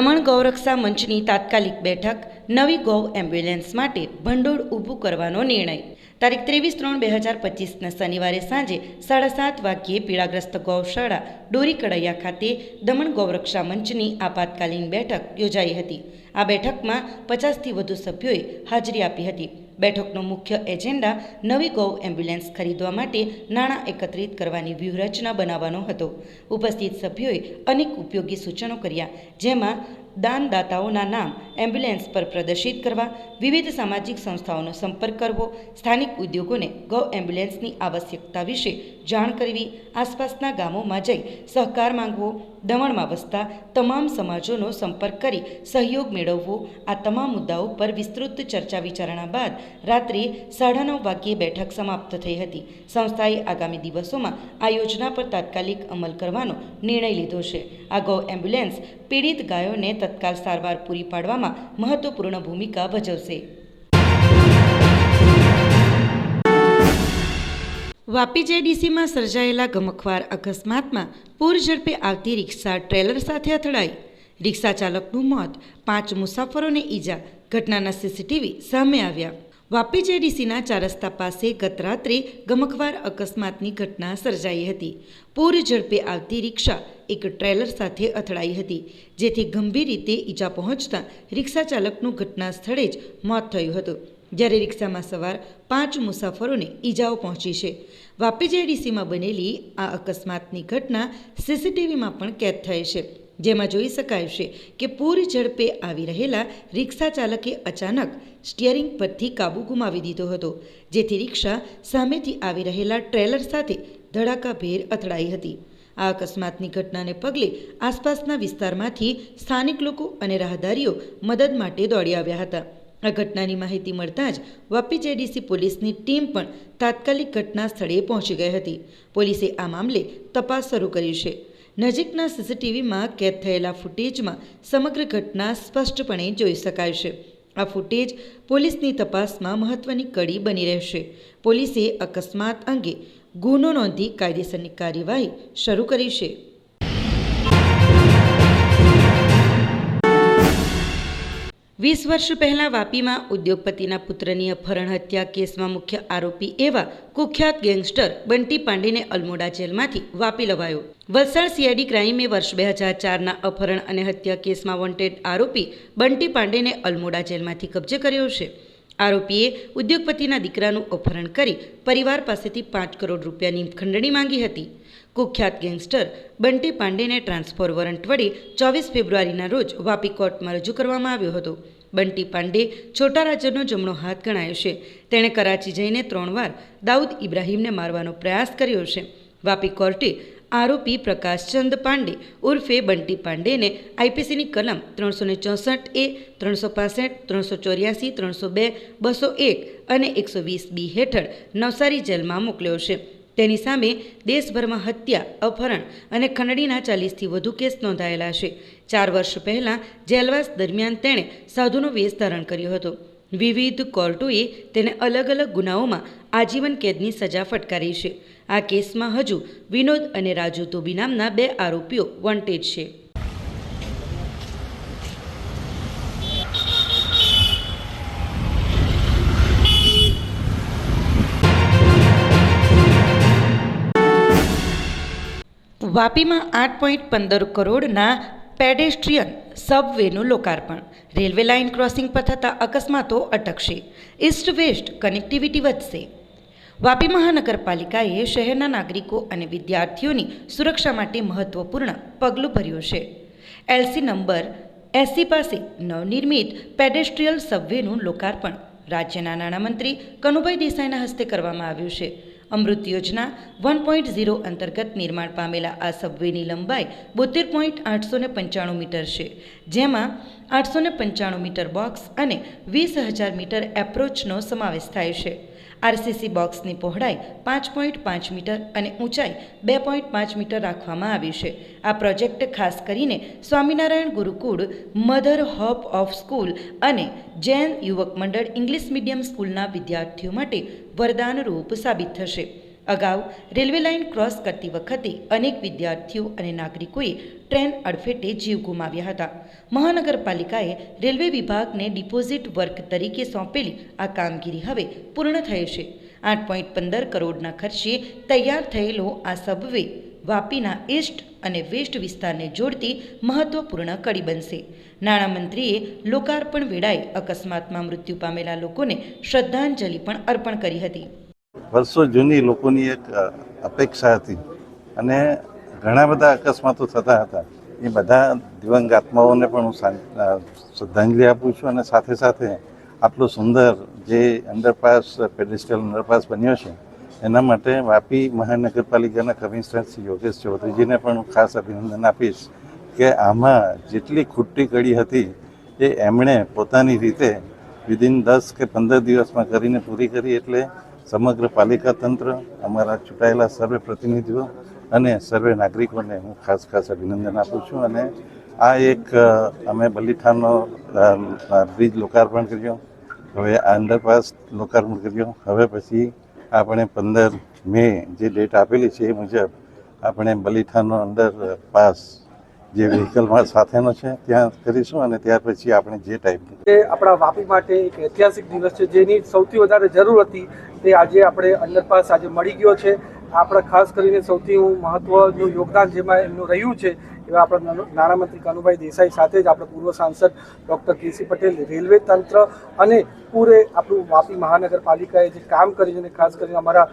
દમણ ગૌરક્ષા મંચની તાત્કાલિક બેઠક નવી ગૌ એમ્બ્યુલન્સ માટે ભંડોળ ઊભું કરવાનો નિર્ણય. તારીખ ત્રેવીસ ત્રણ બે હજાર પચીસના શનિવારે સાંજે સાડા સાત વાગ્યે પીડાગ્રસ્ત ગૌશાળા ડોરી કડૈયા ખાતે દમણ ગૌરક્ષા મંચની આપાતકાલીન બેઠક યોજાઈ હતી. આ બેઠકમાં પચાસથી વધુ સભ્યોએ હાજરી આપી હતી. બેઠકનો મુખ્ય એજન્ડા નવી ગૌ એમ્બ્યુલન્સ ખરીદવા માટે નાણાં એકત્રિત કરવાની વ્યૂહરચના બનાવવાનો હતો. ઉપસ્થિત સભ્યોએ અનેક ઉપયોગી સૂચનો કર્યા, જેમાં દાનદાતાઓના નામ એમ્બ્યુલન્સ પર પ્રદર્શિત કરવા, વિવિધ સામાજિક સંસ્થાઓનો સંપર્ક કરવો, સ્થાનિક ઉદ્યોગોને ગૌ એમ્બ્યુલન્સની આવશ્યકતા વિશે જાણ કરવી, આસપાસના ગામોમાં જઈ સહકાર માંગવો, દમણમાં વસતા તમામ સમાજોનો સંપર્ક કરી સહયોગ મેળવવો, આ તમામ મુદ્દાઓ પર વિસ્તૃત ચર્ચા વિચારણા બાદ રાત્રે સાડા નવ વાગ્યે બેઠક સમાપ્ત થઈ હતી. સંસ્થાએ આગામી દિવસોમાં આ યોજના પર તાત્કાલિક અમલ કરવાનો નિર્ણય લીધો છે. આ ગૌ એમ્બ્યુલન્સ પીડિત ગાયોને તત્કાલ સારવાર પૂરી પાડવામાં મહત્વપૂર્ણ ભૂમિકા ભજવશે. વાપી જેડીસીમાં સર્જાયેલા ગમખવાર અકસ્માતમાં પૂર ઝડપે આવતી રિક્ષા ટ્રેલર સાથે અથડાઈ. રિક્ષા ચાલકનું મોત, પાંચ મુસાફરોને ઈજા, ઘટનાના સીસીટીવી સામે આવ્યા. વાપી જેડીસીના ચાર રસ્તા પાસે ગત રાત્રે ગમખવાર અકસ્માતની ઘટના સર્જાઈ હતી. પૂર ઝડપે આવતી રિક્ષા એક ટ્રેલર સાથે અથડાઈ હતી, જેથી ગંભીર રીતે ઈજા પહોંચતા રિક્ષા ચાલકનું ઘટના સ્થળે જ મોત થયું હતું. જ્યારે રિક્ષામાં સવાર પાંચ મુસાફરોને ઈજાઓ પહોંચી છે. વાપી જેડીસીમાં બનેલી આ અકસ્માતની ઘટના સીસીટીવીમાં પણ કેદ થઈ છે. જેમાં જોઈ શકાય છે કે પૂર ઝડપે આવી રહેલા રિક્ષા ચાલકે અચાનક સ્ટિયરિંગ પરથી કાબુ ગુમાવી દીધો હતો, જેથી રિક્ષા સામેથી આવી રહેલા ટ્રેલર સાથે ધડાકાભેર અથડાઈ હતી. આ અકસ્માતની ઘટનાને પગલે આસપાસના વિસ્તારમાંથી સ્થાનિક લોકો અને રાહદારીઓ મદદ માટે દોડી આવ્યા હતા. આ ઘટનાની માહિતી મળતાં જ વાપી જેડીસી પોલીસની ટીમ પણ તાત્કાલિક ઘટના સ્થળે પહોંચી ગઈ હતી. પોલીસે આ મામલે તપાસ શરૂ કરી છે. નજીકના સીસીટીવીમાં કેદ થયેલા ફૂટેજમાં સમગ્ર ઘટના સ્પષ્ટપણે જોઈ શકાય છે. આ ફૂટેજ પોલીસની તપાસમાં મહત્વની કડી બની રહેશે. પોલીસે અકસ્માત અંગે ગુનો નોંધી કાયદેસરની કાર્યવાહી શરૂ કરી છે. વીસ વર્ષ પહેલાં વાપીમાં ઉદ્યોગપતિના પુત્રની અપહરણ હત્યા કેસમાં મુખ્ય આરોપી એવા કુખ્યાત ગેંગસ્ટર બંટી પાંડેને અલમોડા જેલમાંથી વાપી લવાયો. વલસાડ સીઆઈડી ક્રાઇમે વર્ષ બે હજાર ચારના અપહરણ અને હત્યા કેસમાં વોન્ટેડ આરોપી બંટી પાંડેને અલમોડા જેલમાંથી કબજે કર્યો છે. આરોપીએ ઉદ્યોગપતિના દીકરાનું અપહરણ કરી પરિવાર પાસેથી પાંચ કરોડ રૂપિયાની ખંડણી માંગી હતી. કુખ્યાત ગેંગસ્ટર બંટી પાંડેને ટ્રાન્સફર વોરંટ વડે ચોવીસ ફેબ્રુઆરીના રોજ વાપી કોર્ટમાં રજૂ કરવામાં આવ્યો હતો. બંટી પાંડે છોટા રાજ્યનો જમણો હાથ ગણાયો છે. તેણે કરાચી જઈને ત્રણ વાર દાઉદ ઇબ્રાહીમને મારવાનો પ્રયાસ કર્યો છે. વાપી કોર્ટે આરોપી પ્રકાશચંદ પાંડે ઉર્ફે બંટી પાંડેને આઈપીસીની કલમ ત્રણસો ને ચોસઠ એ, ત્રણસો પાસઠ, ત્રણસો ચોર્યાસી, ત્રણસો બે, બસો એક અને એકસો વીસ બી હેઠળ નવસારી જેલમાં મોકલ્યો છે. તેની સામે દેશભરમાં હત્યા, અપહરણ અને ખંડણીના ચાલીસથી વધુ કેસ નોંધાયેલા છે. ચાર વર્ષ પહેલાં જેલવાસ દરમિયાન તેણે સાધુનો વેશ ધારણ કર્યો હતો. વિવિધ કોર્ટોએ તેને અલગ અલગ ગુનાઓમાં આજીવન કેદની સજા ફટકારી છે. આ કેસમાં હજુ વિનોદ અને રાજુ ધોબી નામના બે આરોપીઓ વોન્ટેડ છે. વાપીમાં આઠ પોઈન્ટ પંદર કરોડના પેડેસ્ટ્રિયન સબવેનું લોકાર્પણ. રેલવે લાઇન ક્રોસિંગ પર થતા અકસ્માતો અટકશે. ઇસ્ટ વેસ્ટ કનેક્ટિવિટી વધશે. વાપી મહાનગરપાલિકાએ શહેરના નાગરિકો અને વિદ્યાર્થીઓની સુરક્ષા માટે મહત્વપૂર્ણ પગલું ભર્યું છે. એલસી નંબર એસી પાસે નવનિર્મિત પેડેસ્ટ્રિયલ સબવેનું લોકાર્પણ રાજ્યના નાણામંત્રી કનુભાઈ દેસાઈના હસ્તે કરવામાં આવ્યું છે. અમૃત યોજના વન પોઈન્ટ ઝીરો અંતર્ગત નિર્માણ પામેલા આ સબવેની લંબાઈ બોતેર પોઈન્ટ આઠસો ને પંચાણું મીટર છે. જેમાં આઠસો ને પંચાણું મીટર બોક્સ અને વીસ હજાર મીટર એપ્રોચનો સમાવેશ થાય છે. આરસીસી બોક્સની પહોળાઈ પાંચ પોઈન્ટ પાંચ મીટર અને ઊંચાઈ બે પોઈન્ટ પાંચ મીટર રાખવામાં આવી છે. આ પ્રોજેક્ટ ખાસ કરીને Swaminarayan Gurukul, mother hope of school અને જૈન યુવક મંડળ ઇંગ્લિશ મીડિયમ સ્કૂલના વિદ્યાર્થીઓ માટે વરદાનરૂપ સાબિત થશે. અગાઉ રેલવે લાઇન ક્રોસ કરતી વખતે અનેક વિદ્યાર્થીઓ અને નાગરિકોએ ટ્રેન અડફેટે જીવ ગુમાવ્યા હતા. મહાનગરપાલિકાએ રેલવે વિભાગને ડિપોઝિટ વર્ક તરીકે સોંપેલી આ કામગીરી હવે પૂર્ણ થઈ છે. આઠ પોઈન્ટ પંદર કરોડના ખર્ચે તૈયાર થયેલો આ સબવે વાપીના ઈસ્ટ અને વેસ્ટ વિસ્તારને જોડતી મહત્વપૂર્ણ કડી બનશે. નાણામંત્રીએ લોકાર્પણ વેળાએ અકસ્માતમાં મૃત્યુ પામેલા લોકોને શ્રદ્ધાંજલિ પણ અર્પણ કરી હતી. વર્ષો જૂની લોકોની એક અપેક્ષા હતી. અને ઘણા બધા અકસ્માતો થતા હતા. એ બધા દિવંગ આત્માઓને પણ હું શ્રદ્ધાંજલિ આપું છું અને સાથે સાથે આટલો સુંદર જે અંડરપાસ, પેડેસ્ટ્રિયલ અંડરપાસ બન્યો છે, એના માટે વાપી મહાનગરપાલિકાના કમિશનર શ્રી યોગેશ ચૌધરીજીને પણ હું ખાસ અભિનંદન આપીશ કે આમાં જેટલી ખૂટતી કડી હતી, એ એમણે પોતાની રીતે વિધિન દસ કે પંદર દિવસમાં કરીને પૂરી કરી એટલે સમગ્ર પાલિકા તંત્ર, અમારા ચૂંટાયેલા સર્વે પ્રતિનિધિઓ અને સર્વે નાગરિકોને હું ખાસ ખાસ અભિનંદન આપું છું અને આ એક અમે બલીઠાનો બ્રિજ લોકાર્પણ કર્યો. હવે આ અંડરપાસ લોકાર્પણ કર્યો. હવે પછી આપણે પંદર મે જે ડેટ આપેલી છે એ મુજબ આપણે બલીઠાનો અંડર પાસ જે વ્હીકલમાં સાથેનો છે, ત્યાં કરીશું અને ત્યાર પછી આપણે જે ટાઈપનું એ આપણા વાપી માટે એક ઐતિહાસિક દિવસ છે, જેની સૌથી વધારે જરૂર હતી તે આજે આપણે અંડરપાસ આજે મળી ગયો છે. આપણા ખાસ કરીને સૌથી મહત્વનું યોગદાન જેમાં એમનું રહ્યું છે, એવા આપણા નાણા- નાણામંત્રી કનુભાઈ દેસાઈ સાથે જ આપણા પૂર્વ સાંસદ ડૉક્ટર કેસી પટેલ, રેલવે તંત્ર અને પૂરે આપણું વાપી મહાનગરપાલિકાએ જે કામ કર્યું છે અને ખાસ કરીને અમારા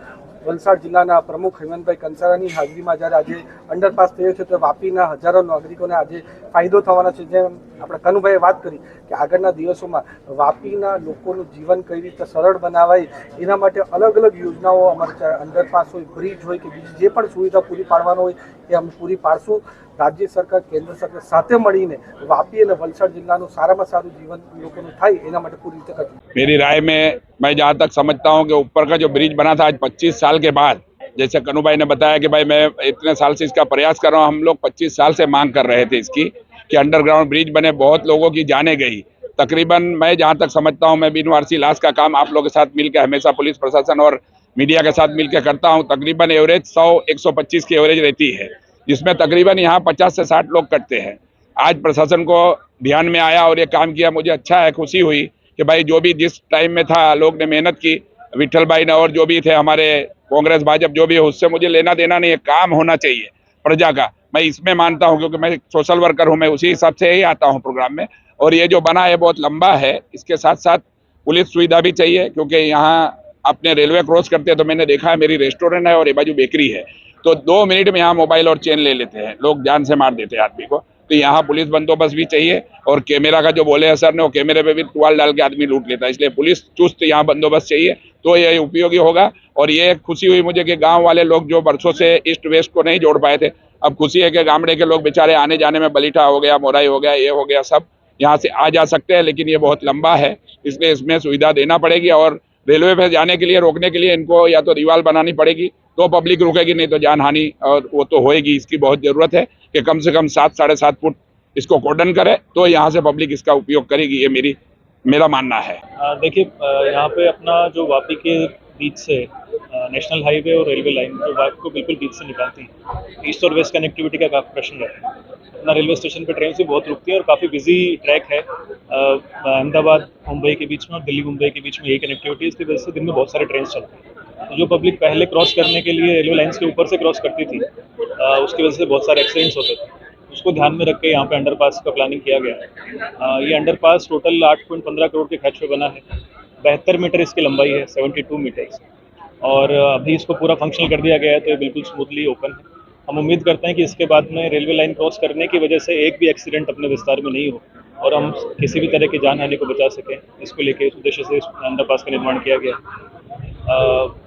વલસાડ જિલ્લાના પ્રમુખ હેમંતભાઈ કંસારાની હાજરીમાં જ્યારે આજે અંડરપાસ થયો છે, તો વાપીના હજારો નાગરિકોને આજે ફાયદો થવાનો છે. જેમ આપણે કનુભાઈએ વાત કરી કે આગળના દિવસોમાં વાપીના લોકોનું જીવન કઈ રીતે સરળ બનાવાય, એના માટે અલગ અલગ યોજનાઓ અમારે અંડરપાસ હોય, બ્રિજ હોય કે બીજી જે પણ સુવિધા પૂરી પાડવાનો હોય, એ અમે પૂરી પાડશું. રાજ્ય સરકાર કેન્દ્ર સરકાર સાથે મળીને વાપી અને વલસાડ જિલ્લાનું સારામાં સારું જીવન લોકોનું થાય એના માટે પૂરી રીતે કરશું मेरी राय में मैं जहाँ तक समझता हूँ कि ऊपर का जो ब्रिज बना था आज 25 साल के बाद जैसे कनु भाई ने बताया कि भाई मैं इतने साल से इसका प्रयास कर रहा हूँ हम लोग 25 साल से मांग कर रहे थे इसकी कि अंडरग्राउंड ब्रिज बने बहुत लोगों की जाने गई तकरीबन मैं जहाँ तक समझता हूँ मैं बीनवारसी लाश का काम आप लोगों के साथ मिलकर हमेशा पुलिस प्रशासन और मीडिया के साथ मिलकर करता हूँ तकरीबन एवरेज सौ एक सौ पच्चीस की एवरेज रहती है जिसमें तकरीबन यहाँ पचास से साठ लोग कटते हैं। आज प्रशासन को ध्यान में आया और ये काम किया, मुझे अच्छा है, खुशी हुई कि भाई जो भी जिस टाइम में था, लोग ने मेहनत की विठल भाई ने और जो भी थे हमारे कांग्रेस, भाजपा जो भी है, उससे मुझे लेना देना नहीं है, काम होना चाहिए प्रजा का। मैं इसमें मानता हूँ, क्योंकि मैं सोशल वर्कर हूँ, मैं उसी हिसाब से ही आता हूँ प्रोग्राम में। और ये जो बना है बहुत लंबा है, इसके साथ साथ पुलिस सुविधा भी चाहिए, क्योंकि यहाँ अपने रेलवे क्रॉस करते हैं तो मैंने देखा है, मेरी रेस्टोरेंट है और ये बाजू बेकरी है। तो दो मिनट में यहाँ मोबाइल और चेन ले लेते हैं। लोग जान से मार देते हैं आदमी को। तो यहाँ पुलिस बंदोबस्त भी चाहिए और कैमरा का जो बोले हैं सर ने, वो कैमरे पे भी टुआल डाल के आदमी लूट लेता है। इसलिए पुलिस चुस्त यहाँ बंदोबस्त चाहिए तो ये उपयोगी होगा। और ये खुशी हुई मुझे कि गाँव वाले लोग जो बरसों से ईस्ट वेस्ट को नहीं जोड़ पाए थे, अब खुशी है कि गामड़े के लोग बेचारे आने जाने में बलीठा हो गया, मोराई हो गया, ये हो गया, सब यहाँ से आ जा सकते हैं, लेकिन ये बहुत लंबा है। इसलिए इसमें सुविधा देना पड़ेगी और रेलवे पर जाने के लिए, रोकने के लिए इनको या तो दीवार बनानी पड़ेगी तो पब्लिक रुकेगी, नहीं तो जान हानि और वो तो होएगी, इसकी बहुत ज़रूरत है कि कम से कम सात, साढ़े सात फुट इसको कॉर्डन करे तो यहाँ से पब्लिक इसका उपयोग करेगी, ये मेरी, मेरा मानना है। देखिए यहाँ पे अपना जो वापी के बीच से नेशनल हाईवे और रेलवे लाइन, जो वापी को बिल्कुल बीच से निकालती है, ईस्ट और वेस्ट कनेक्टिविटी का काफ़ी प्रश्न है। अपना रेलवे स्टेशन पे ट्रेन से बहुत रुकती है और काफ़ी बिज़ी ट्रैक है। अहमदाबाद, मुंबई के बीच में और दिल्ली, मुंबई के बीच में यही कनेक्टिविटी है, इसकी वजह से दिन में बहुत सारे ट्रेन चलते हैं। जो पब्लिक पहले क्रॉस करने के लिए रेलवे लाइन्स के ऊपर से क्रॉस करती थी उसकी वजह से बहुत सारे एक्सीडेंट्स होते थे। उसको ध्यान में रख के यहाँ पे अंडरपास का प्लानिंग किया गया। आ, ये अंडरपास टोटल आठ पॉइंट पंद्रह करोड़ के खर्च पे बना है। बहत्तर मीटर इसकी लंबाई है सेवेंटी टू मीटर्स और अभी इसको पूरा फंक्शनल कर दिया गया है तो ये बिल्कुल स्मूथली ओपन है। हम उम्मीद करते हैं कि इसके बाद में रेलवे लाइन क्रॉस करने की वजह से एक भी एक्सीडेंट अपने विस्तार में नहीं हो और हम किसी भी तरह की जान हानि को बचा सकें। इसको लेके उद्देश्य से अंडरपास का निर्माण किया गया।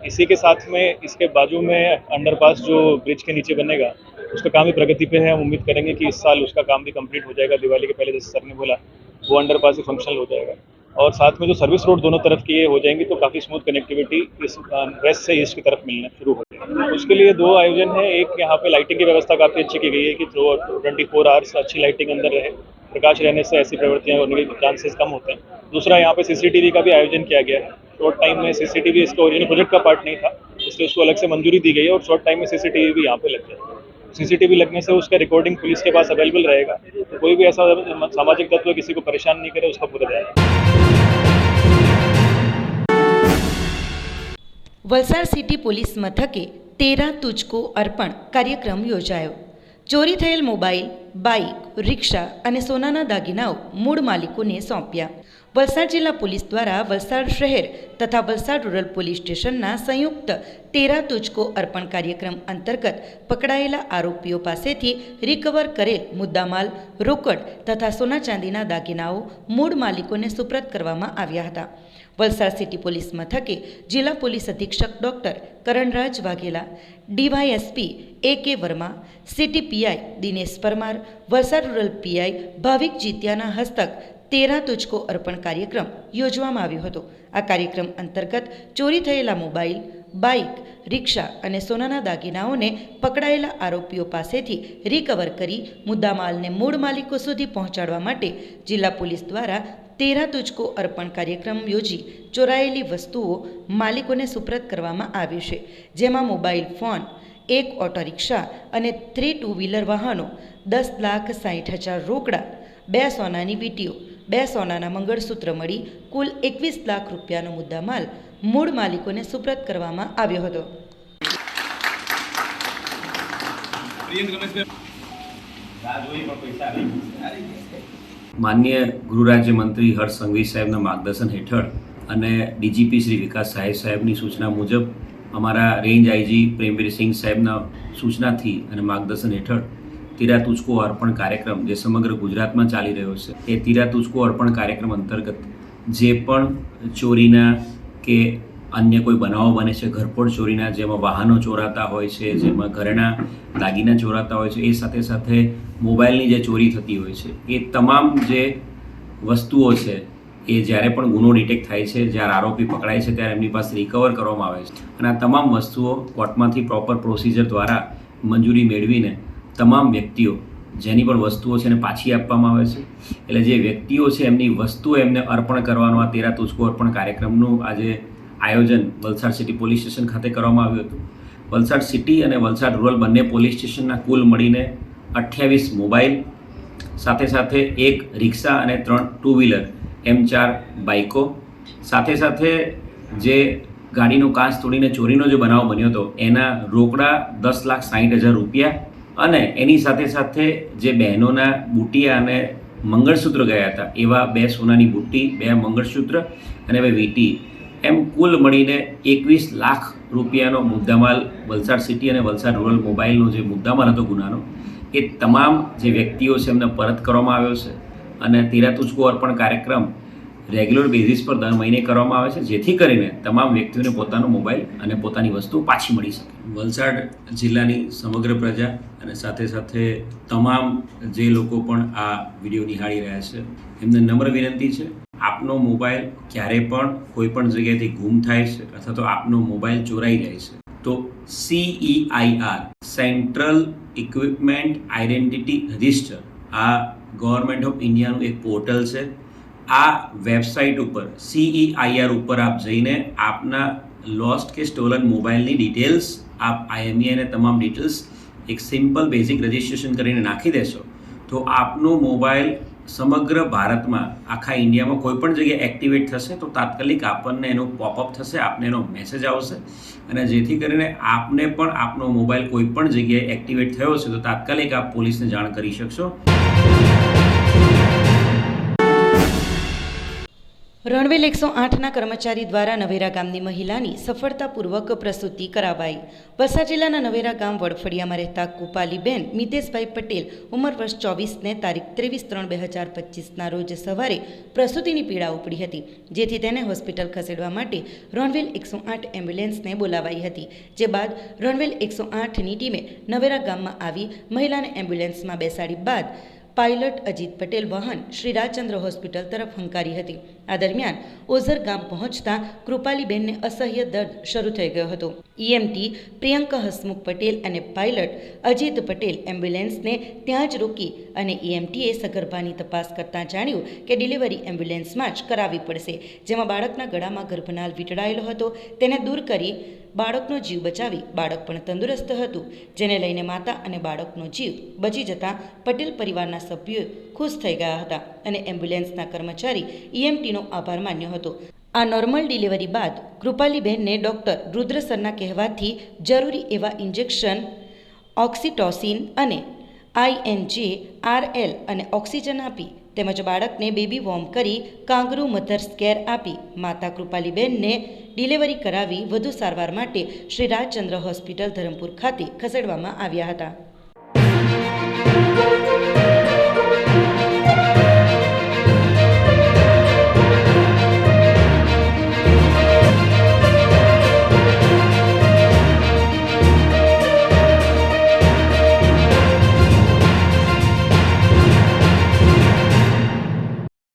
इसी के साथ में इसके बाजू में अंडरपास जो ब्रिज के नीचे बनेगा, उसका काम भी प्रगति पे है। हम उम्मीद करेंगे कि इस साल उसका काम भी कंप्लीट हो जाएगा। दिवाली के पहले जैसे सर ने बोला, वो अंडरपास भी फंक्शनल हो जाएगा। और साथ में जो सर्विस रोड दोनों तरफ़ की ये हो जाएँगी तो काफ़ी स्मूथ कनेक्टिविटी इस वेस्ट से ईस्ट की तरफ़ मिलना शुरू हो जाएगी। उसके लिए दो आयोजन है। एक यहाँ पे लाइटिंग की व्यवस्था काफ़ी अच्छी की गई है कि जो ट्वेंटी फोर आवर्स अच्छी लाइटिंग अंदर रहे। प्रकाश रहने से ऐसी प्रवृत्तियां होने के चांसेस कम होते हैं दूसरा यहाँ पे सीसीटीवी का भी आयोजन किया गया है शॉर्ट टाइम में सीसीटीवी इसका ओरिजिनल प्रोजेक्ट का पार्ट नहीं था इसलिए उसको अलग से मंजूरी दी गई है और शॉर्ट टाइम में सीसीटीवी भी यहाँ पे लग जाएगा सीसीटीवी लगने से उसका रिकॉर्डिंग पुलिस के पास अवेलेबल रहेगा तो कोई भी ऐसा सामाजिक तत्व किसी को परेशान नहीं करे उसका पूरा जाएगा વલસાડ સિટી પોલીસ મથકે તેરા તુચકો અર્પણ કાર્યક્રમ યોજાયો ચોરી થયેલ મોબાઈલ બાઇક રિક્ષા અને સોનાના દાગીનાઓ મૂળ માલિકોને સોંપ્યા. વલસાડ જિલ્લા પોલીસ દ્વારા વલસાડ શહેર તથા વલસાડ રૂરલ પોલીસ સ્ટેશનના સંયુક્ત તેરા તુચકો અર્પણ કાર્યક્રમ અંતર્ગત પકડાયેલા આરોપીઓ પાસેથી રિકવર કરેલ મુદ્દામાલ, રોકડ તથા સોના ચાંદીના દાગીનાઓ મૂળ માલિકોને સુપ્રત કરવામાં આવ્યા હતા. વલસાડ સિટી પોલીસ મથકે જિલ્લા પોલીસ અધિક્ષક doctor Karanraj Vaghela, DYSP A K Verma, city PI Dinesh Parmar, Valsad rural PI Bhavik જીત્યાના હસ્તક તેરા તુચકો અર્પણ કાર્યક્રમ યોજવામાં આવ્યો હતો. આ કાર્યક્રમ અંતર્ગત ચોરી થયેલા મોબાઈલ બાઇક રિક્ષા અને સોનાના દાગીનાઓને પકડાયેલા આરોપીઓ પાસેથી રિકવર કરી મુદ્દામાલને મૂળ માલિકો સુધી પહોંચાડવા માટે જિલ્લા પોલીસ દ્વારા તેરા તુચકો અર્પણ કાર્યક્રમ યોજી ચોરાયેલી વસ્તુઓ માલિકોને સુપ્રત કરવામાં આવ્યું છે. જેમાં મોબાઈલ ફોન એક ઓટો રિક્ષા અને થ્રી ટુ વ્હીલર વાહનો દસ લાખ સાઠ હજાર રોકડા બે સોનાની વીટીઓ બે સોનાના મંગળસૂત્ર મળી કુલ એકવીસ લાખ રૂપિયાનો મુદ્દામાલ મૂળ માલિકોને સુપ્રત કરવામાં આવ્યો હતો. માન્ય ગૃહ રાજ્યમંત્રી હર્ષ સંઘવી સાહેબના માર્ગદર્શન હેઠળ અને ડીજીપી શ્રી વિકાસ સાહેબ સાહેબની સૂચના મુજબ અમારા રેન્જ આઈજી પ્રેમવીર સિંહ સાહેબના સૂચનાથી અને માર્ગદર્શન હેઠળ તીરા તુચકો અર્પણ કાર્યક્રમ જે સમગ્ર ગુજરાતમાં ચાલી રહ્યો છે, એ તીરા તુચકો અર્પણ કાર્યક્રમ અંતર્ગત જે પણ ચોરીના કે અન્ય કોઈ બનાવો બને છે? ઘરફોડ ચોરીના જેમાં વાહનો ચોરાતા હોય છે, જેમાં ઘરેણા દાગીના ચોરાતા હોય છે, એ સાથે સાથે મોબાઈલની જે ચોરી થતી હોય છે, એ તમામ જે વસ્તુઓ છે, એ જ્યારે પણ ગુનો ડિટેક્ટ થાય છે, જ્યારે આરોપી પકડાય છે, ત્યારે એમની પાસે રિકવર કરવામાં આવે છે. અને આ તમામ વસ્તુઓ કોર્ટમાંથી પ્રોપર પ્રોસિજર દ્વારા મંજૂરી મેળવીને તમામ વ્યક્તિઓ જેની પણ વસ્તુઓ છે એને પાછી આપવામાં આવે છે. એટલે જે વ્યક્તિઓ છે, એમની વસ્તુઓ એમને અર્પણ કરવાનો આ તેરા તુચકો અર્પણ કાર્યક્રમનું આજે આયોજન વલસાડ સિટી પોલીસ સ્ટેશન ખાતે કરવામાં આવ્યું હતું. વલસાડ સિટી અને વલસાડ રૂરલ બંને પોલીસ સ્ટેશનના કુલ મળીને અઠ્યાવીસ મોબાઈલ, સાથે સાથે એક રિક્ષા અને ત્રણ ટુ વ્હીલર એમ ચાર બાઇકો સાથે સાથે જે ગાડીનો કાચ તોડીને ચોરીનો જે બનાવ બન્યો હતો, એના રોકડા દસ લાખ સાઠ હજાર રૂપિયા અને એની સાથે સાથે જે બહેનોના બુટિયા અને મંગળસૂત્ર ગયા હતા, એવા બે સોનાની બુટ્ટી, બે મંગળસૂત્ર અને બે વીંટી એમ કુલ મળીને એકવીસ લાખ રૂપિયાનો મુદ્દામાલ વલસાડ સિટી અને વલસાડ રૂરલ મોબાઈલનો જે મુદ્દામાલ હતો ગુનાનો, એ તમામ જે વ્યક્તિઓ છે એમને પરત કરવામાં આવ્યો છે. અને તિરાતુચકો અર્પણ કાર્યક્રમ રેગ્યુલર બેઝિસ પર દર મહિને કરવામાં આવે છે, જેથી કરીને તમામ વ્યક્તિઓને પોતાનો મોબાઈલ અને પોતાની વસ્તુ પાછી મળી શકે. વલસાડ જિલ્લાની સમગ્ર પ્રજા અને સાથે સાથે તમામ જે લોકો પણ આ વીડિયો નિહાળી રહ્યા છે, એમને નમ્ર વિનંતી છે. આપનો મોબાઈલ ક્યારે પણ કોઈ પણ જગ્યાએથી ગુમ થાય છે અથવા તો આપનો મોબાઈલ ચોરાઈ જાય છે. તો CEIR central equipment identity register આ ગવર્મેન્ટ ઓફ ઇન્ડિયાનું એક પોર્ટલ છે. આ વેબસાઇટ ઉપર સીઈઆઈઆર ઉપર આપ જઈને આપના લોસ્ટ કે સ્ટોલન મોબાઈલની ડિટેલ્સ આપ આઈએમઈ અને તમામ ડિટેલ્સ એક સિમ્પલ બેઝિક રજિસ્ટ્રેશન કરીને નાખી દેશો. તો આપનો મોબાઈલ સમગ્ર ભારતમાં આખા ઇન્ડિયામાં કોઈ પણ જગ્યાએ એક્ટિવેટ થશે, તો તાત્કાલિક આપણને એનો પોપઅપ થશે, આપને એનો મેસેજ આવશે. અને જેથી કરીને આપને પણ આપનો મોબાઈલ કોઈ પણ જગ્યાએ એક્ટિવેટ થયો છે તો તાત્કાલિક આપ પોલીસને જાણ કરી શકશો. રણવેલ એકસો આઠના કર્મચારી દ્વારા નવેરા ગામની મહિલાની સફળતાપૂર્વક પ્રસૂતિ કરાવાઈ. વલસાડ જિલ્લાના નવેરા ગામ વડફળિયામાં રહેતા કુપાલીબેન મિતેશભાઈ પટેલ ઉંમર વર્ષ ચોવીસને તારીખ ત્રેવીસ ત્રણ બે હજાર પચીસના રોજ સવારે પ્રસૂતિની પીડા ઉપડી હતી, જેથી તેને હોસ્પિટલ ખસેડવા માટે રણવેલ એકસો આઠ એમ્બ્યુલન્સને બોલાવાઈ હતી. જે બાદ રણવેલ એકસો આઠની ટીમે નવેરા ગામમાં આવી મહિલાને એમ્બ્યુલન્સમાં બેસાડી બાદ પાયલટ અજીત પટેલ વાહન શ્રી રાજચંદ્ર હોસ્પિટલ તરફ હંકારી હતી. આ દરમિયાન ઓઝર ગામ પહોંચતા કૃપાલીબેનને અસહ્ય દર્દ શરૂ થઈ ગયો હતો. ઈએમટી પ્રિયંકા હસમુખ પટેલ અને પાયલટ અજીત પટેલ એમ્બ્યુલન્સને ત્યાં જ રોકી અને ઈએમટીએ સગર્ભાની તપાસ કરતાં જાણ્યું કે ડિલિવરી એમ્બ્યુલન્સમાં જ કરાવવી પડશે, જેમાં બાળકના ગળામાં ગર્ભનાલ વીંટળાયેલો હતો. તેને દૂર કરી બાળકનો જીવ બચાવી બાળક પણ તંદુરસ્ત હતું, જેને લઈને માતા અને બાળકનો જીવ બચી જતાં પટેલ પરિવારના સભ્યો ખુશ થઈ ગયા હતા અને એમ્બ્યુલન્સના કર્મચારી ઈએમટીનો આભાર માન્યો હતો. આ નોર્મલ ડિલિવરી બાદ કૃપાલીબહેનને ડૉક્ટર રુદ્રસરના કહેવાથી જરૂરી એવા ઇન્જેક્શન, ઓક્સિટોસિન અને આઈએનજે આરએલ અને ઓક્સિજન આપી તેમજ બાળકને બેબી વોર્મ કરી કાંગરૂ મધર્સ કેર આપી માતા કૃપાલીબેનને ડિલિવરી કરાવી વધુ સારવાર માટે શ્રી રાજચંદ્ર હોસ્પિટલ ધરમપુર ખાતે ખસેડવામાં આવ્યા હતા.